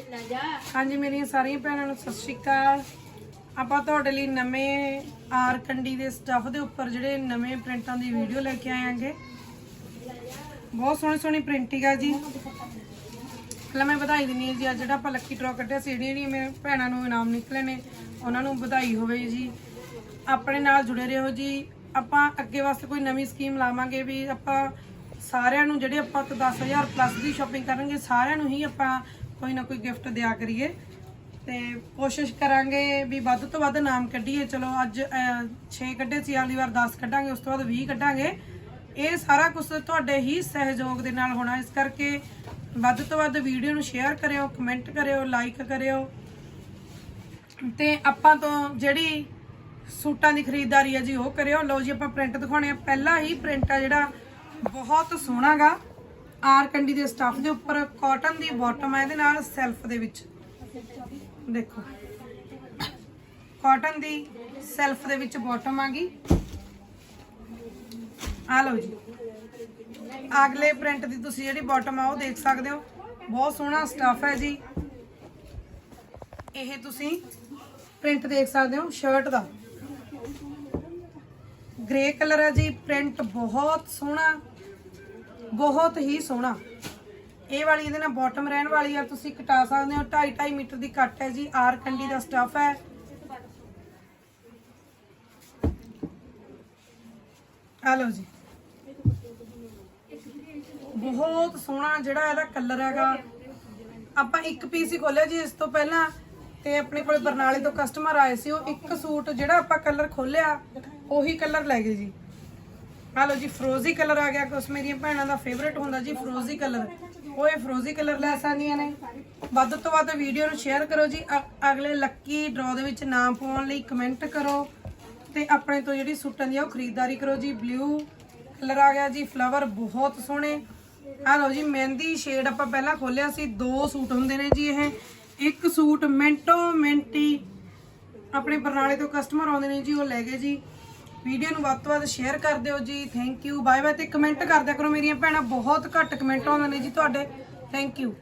ਹਾਂਜੀ, ਮੇਰੀਆਂ ਸਾਰੀਆਂ ਭੈਣਾਂ ਨੂੰ ਸਤਿ ਸ਼੍ਰੀ ਅਕਾਲ। ਆਪਾਂ ਤੁਹਾਡੇ ਲਈ ਨਵੇਂ ਆਰ ਕੰਡੀ ਦੇ ਸਟੱਫ ਦੇ ਉੱਪਰ ਜਿਹੜੇ ਨਵੇਂ ਪ੍ਰਿੰਟਾਂ ਦੀ ਵੀਡੀਓ ਲੈ ਕੇ ਆਏ ਆਂਗੇ ਬਹੁਤ ਸੋਹਣੀ ਸੋਹਣੀ ਪ੍ਰਿੰਟਿੰਗ ਆ ਜੀ। ਪਹਿਲਾਂ ਮੈਂ ਵਧਾਈ ਦਿੰਨੀ ਹਾਂ ਜੀ, ਅੱਜ ਜਿਹੜਾ ਆਪਾਂ ਲੱਕੀ ਡਰਾ ਕੱਢਿਆ ਸੀ, ਜਿਹੜੀਆਂ ਜਿਹੜੀਆਂ ਮੇਰੇ ਭੈਣਾਂ ਨੂੰ ਇਨਾਮ ਨਿਕਲੇ ਨੇ, ਉਹਨਾਂ ਨੂੰ ਵਧਾਈ ਹੋਵੇ ਜੀ। ਆਪਣੇ ਨਾਲ ਜੁੜੇ ਰਹੋ ਜੀ। ਆਪਾਂ ਅੱਗੇ ਵਾਸਤੇ ਕੋਈ ਨਵੀਂ ਸਕੀਮ ਲਾਵਾਂਗੇ ਵੀ ਆਪਾਂ ਸਾਰਿਆਂ ਨੂੰ ਜਿਹੜੇ ਆਪਾਂ ਤੋਂ 10000 ਪਲੱਸ ਦੀ ਸ਼ਾਪਿੰਗ ਕਰਾਂਗੇ ਸਾਰਿਆਂ ਨੂੰ ਹੀ ਆਪਾਂ ਕੋਈ ਨਾ ਕੋਈ ਗਿਫਟ ਦਿਆ ਕਰੀਏ। ਤੇ ਕੋਸ਼ਿਸ਼ ਕਰਾਂਗੇ ਵੀ ਵੱਧ ਤੋਂ ਵੱਧ ਨਾਮ ਕੱਢੀਏ। ਚਲੋ ਅੱਜ 6 ਕੱਢੇ ਸੀ, ਅਗਲੀ ਵਾਰ 10 ਕੱਢਾਂਗੇ, ਉਸ ਤੋਂ ਬਾਅਦ 20 ਕੱਢਾਂਗੇ। ਇਹ ਸਾਰਾ ਕੁਝ ਤੁਹਾਡੇ ਹੀ ਸਹਿਯੋਗ ਦੇ ਨਾਲ ਹੋਣਾ। ਇਸ ਕਰਕੇ ਵੱਧ ਤੋਂ ਵੱਧ ਵੀਡੀਓ ਨੂੰ ਸ਼ੇਅਰ ਕਰਿਓ ਕਮੈਂਟ ਕਰਿਓ ਲਾਈਕ ਕਰਿਓ। ਤੇ ਆਪਾਂ ਤੋਂ ਜਿਹੜੀ ਸੂਟਾਂ ਦੀ ਖਰੀਦਦਾਰੀ ਹੈ ਜੀ, ਉਹ ਕਰਿਓ। ਲਓ ਜੀ, ਆਪਾਂ ਪ੍ਰਿੰਟ ਦਿਖਾਉਣੇ ਆ। ਪਹਿਲਾ ਹੀ ਪ੍ਰਿੰਟ ਆ ਜਿਹੜਾ ਬਹੁਤ ਸੋਹਣਾਗਾ। ਆਰ ਕੰਡੀ ਦੇ ਸਟੱਫ ਦੇ ਉੱਪਰ ਕਾਟਨ ਦੀ ਬਾਟਮ ਹੈ, ਇਹਦੇ ਨਾਲ ਸੈਲਫ ਦੇ ਵਿੱਚ। ਦੇਖੋ। ਕਾਟਨ ਦੀ ਸੈਲਫ ਦੇ ਵਿੱਚ ਬਾਟਮ ਆ ਗਈ। ਆ ਲਓ ਜੀ। ਅਗਲੇ ਪ੍ਰਿੰਟ ਦੀ ਤੁਸੀਂ ਜਿਹੜੀ ਬਾਟਮ ਆ, ਉਹ ਦੇਖ ਸਕਦੇ ਹੋ। ਬਹੁਤ ਸੋਹਣਾ ਸਟੱਫ ਹੈ ਜੀ। ਇਹ ਤੁਸੀਂ ਪ੍ਰਿੰਟ ਦੇਖ ਸਕਦੇ ਹੋ, ਸ਼ਰਟ ਦਾ। ਗ੍ਰੇ ਕਲਰ ਹੈ ਜੀ, ਪ੍ਰਿੰਟ ਬਹੁਤ ਸੋਹਣਾ। ਬਹੁਤ ਹੀ ਸੋਹਣਾ। ਇਹ ਵਾਲੀ ਇਹਦੇ ਨਾਲ ਬਾਟਮ ਰਹਿਣ ਵਾਲੀ ਆ। ਤੁਸੀਂ ਕਟਾ ਸਕਦੇ ਹੋ। 2.5 2.5 ਮੀਟਰ ਦੀ ਕੱਟ ਹੈ ਜੀ। ਆਰ ਕੰਡੀ ਦਾ ਸਟੱਫ ਹੈ। ਆ ਲਓ ਜੀ। ਬਹੁਤ ਸੋਹਣਾ ਜਿਹੜਾ ਇਹਦਾ ਕਲਰ ਹੈਗਾ। ਆਪਾਂ ਇੱਕ ਪੀਸ ਹੀ ਖੋਲਿਆ ਜੀ ਇਸ ਤੋਂ ਪਹਿਲਾਂ। ਤੇ ਆਪਣੇ ਕੋਲ ਬਰਨਾਲੇ ਤੋਂ ਕਸਟਮਰ ਆਏ ਸੀ। ਉਹ ਇੱਕ ਸੂਟ ਜਿਹੜਾ ਆਪਾਂ ਕਲਰ ਖੋਲਿਆ, ਉਹੀ ਕਲਰ ਲੈ ਗਏ ਜੀ। ਆ ਜੀ ਫਰੋਜ਼ੀ ਕਲਰ ਆ ਗਿਆ, ਕੁਛ ਮੇਰੀਆਂ ਭੈਣਾਂ ਦਾ ਫੇਵਰੇਟ ਹੁੰਦਾ ਜੀ ਫਰੋਜ਼ੀ ਕਲਰ ਉਹ ਇਹ ਫਰੋਜ਼ੀ ਕਲਰ ਲੈ ਸਕਦੀਆਂ ਨੇ। ਵੱਧ ਤੋਂ ਵੱਧ ਵੀਡੀਓ ਨੂੰ ਸ਼ੇਅਰ ਕਰੋ ਜੀ। ਅ- ਅਗਲੇ ਲੱਕੀ ਡਰਾ ਦੇ ਵਿੱਚ ਨਾਮ ਪਾਉਣ ਲਈ ਕਮੈਂਟ ਕਰੋ। ਤੇ ਆਪਣੇ ਤੋਂ ਜਿਹੜੀ ਸੂਟਾਂ ਦੀ ਆ ਉਹ ਖਰੀਦਦਾਰੀ ਕਰੋ ਜੀ। ਬਲੂ ਕਲਰ ਆ ਗਿਆ ਜੀ ਫਲਾਵਰ ਬਹੁਤ ਸੋਹਣੇ। ਆ ਲਓ ਜੀ, ਮਹਿੰਦੀ ਸ਼ੇਡ ਆਪਾਂ ਪਹਿਲਾਂ ਖੋਲਿਆ ਸੀ, ਦੋ ਸੂਟ ਹੁੰਦੇ ਨੇ ਜੀ ਇਹ। ਇੱਕ ਸੂਟ ਮਿੰਟੋ ਮਿੰਟੀ ਆਪਣੇ ਬਰਨਾਲੇ ਤੋਂ ਕਸਟਮਰ ਆਉਂਦੇ ਨੇ ਜੀ, ਉਹ ਲੈ ਗਏ ਜੀ। ਵੀਡੀਓ ਨੂੰ ਵੱਧ ਤੋਂ ਵੱਧ ਸ਼ੇਅਰ ਕਰ ਦਿਓ ਜੀ। ਥੈਂਕ ਯੂ ਬਾਏ ਬਾਏ ਤੇ ਕਮੈਂਟ ਕਰਦਿਆ ਕਰੋ ਮੇਰੀਆਂ ਭੈਣਾਂ। ਬਹੁਤ ਘੱਟ ਕਮੈਂਟ ਆਉਂਦੇ ਨੇ ਜੀ ਤੁਹਾਡੇ। Thank you